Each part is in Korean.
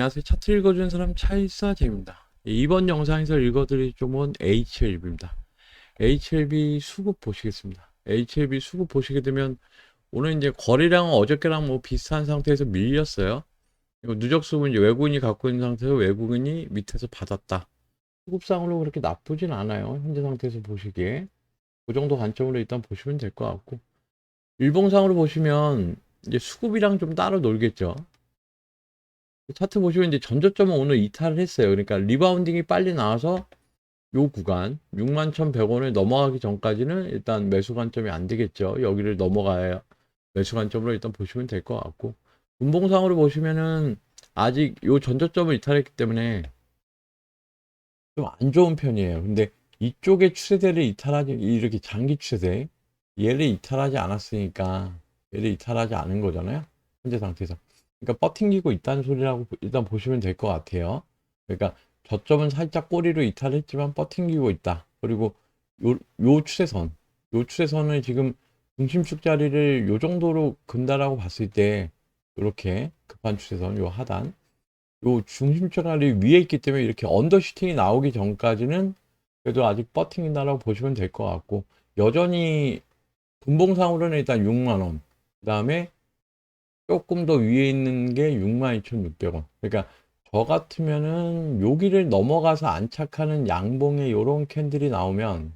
안녕하세요. 차트 읽어주는 사람 차일사 재입니다. 이번 영상에서 읽어드릴 종목은 HLB입니다. HLB 수급 보시겠습니다. HLB 수급 보시게 되면 오늘 이제 거래량은 어저께랑 뭐 비슷한 상태에서 밀렸어요. 누적 수급은 이제 외국인이 갖고 있는 상태에서 외국인이 밑에서 받았다. 수급상으로 그렇게 나쁘진 않아요. 현재 상태에서 보시기에. 그 정도 관점으로 일단 보시면 될 것 같고. 일봉상으로 보시면 이제 수급이랑 좀 따로 놀겠죠. 차트 보시면 이제 전저점은 오늘 이탈을 했어요. 그러니까 리바운딩이 빨리 나와서 요 구간 61,100원을 넘어가기 전까지는 일단 매수 관점이 안 되겠죠. 여기를 넘어가야 매수 관점으로 일단 보시면 될 것 같고 분봉상으로 보시면은 아직 요 전저점을 이탈했기 때문에 좀 안 좋은 편이에요. 근데 이쪽의 추세대를 이탈하지 이렇게 장기 추세대 얘를 이탈하지 않았으니까 얘를 이탈하지 않은 거잖아요. 현재 상태에서. 그러니까 버팅기고 있다는 소리라고 일단 보시면 될 것 같아요. 그러니까 저점은 살짝 꼬리로 이탈했지만 버팅기고 있다. 그리고 요, 요 추세선, 요 추세선을 지금 중심축 자리를 요 정도로 근다라고 봤을 때 이렇게 급한 추세선, 요 하단, 요 중심축 자리 위에 있기 때문에 이렇게 언더슈팅이 나오기 전까지는 그래도 아직 버팅이다라고 보시면 될 것 같고 여전히 분봉상으로는 일단 6만 원, 그 다음에 조금 더 위에 있는 게 62,600원. 그러니까 저 같으면은 여기를 넘어가서 안착하는 양봉에 요런 캔들이 나오면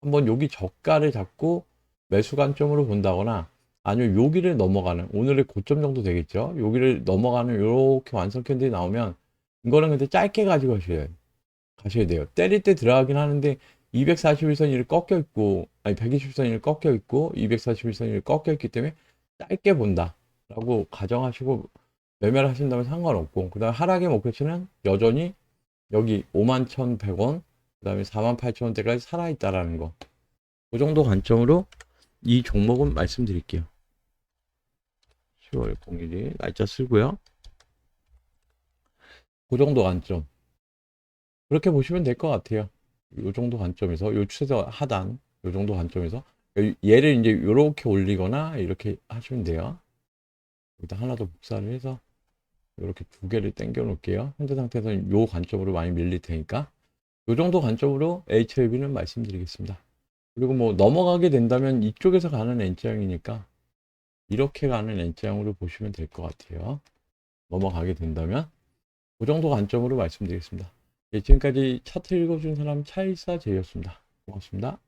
한번 여기 저가를 잡고 매수 관점으로 본다거나 아니면 여기를 넘어가는 오늘의 고점 정도 되겠죠. 여기를 넘어가는 요렇게 완성 캔들이 나오면 이거는 근데 짧게 가지고 가셔야 가셔야 돼요. 때릴 때 들어가긴 하는데 241선이 꺾여 있고 아니 120선이 꺾여 있고 241선이 꺾여 있기 때문에 짧게 본다. 라고 가정하시고 매매를 하신다면 상관없고 그 다음에 하락의 목표치는 여전히 여기 51,100원 그 다음에 48,000원대까지 살아있다라는 거. 그 정도 관점으로 이 종목은 말씀드릴게요. 10월 01일 날짜 쓰고요. 그 정도 관점. 그렇게 보시면 될 것 같아요. 이 정도 관점에서 요 추세 하단 요 정도 관점에서 얘를 이제 이렇게 올리거나 이렇게 하시면 돼요. 여기다 하나 더 복사를 해서 이렇게 두 개를 당겨 놓을게요. 현재 상태에서는 요 관점으로 많이 밀릴 테니까 요 정도 관점으로 HLB는 말씀드리겠습니다. 그리고 뭐 넘어가게 된다면 이쪽에서 가는 N자형이니까 이렇게 가는 N자형으로 보시면 될 것 같아요. 넘어가게 된다면 그 정도 관점으로 말씀드리겠습니다. 예, 지금까지 차트 읽어준 사람 차일사 제이였습니다. 고맙습니다.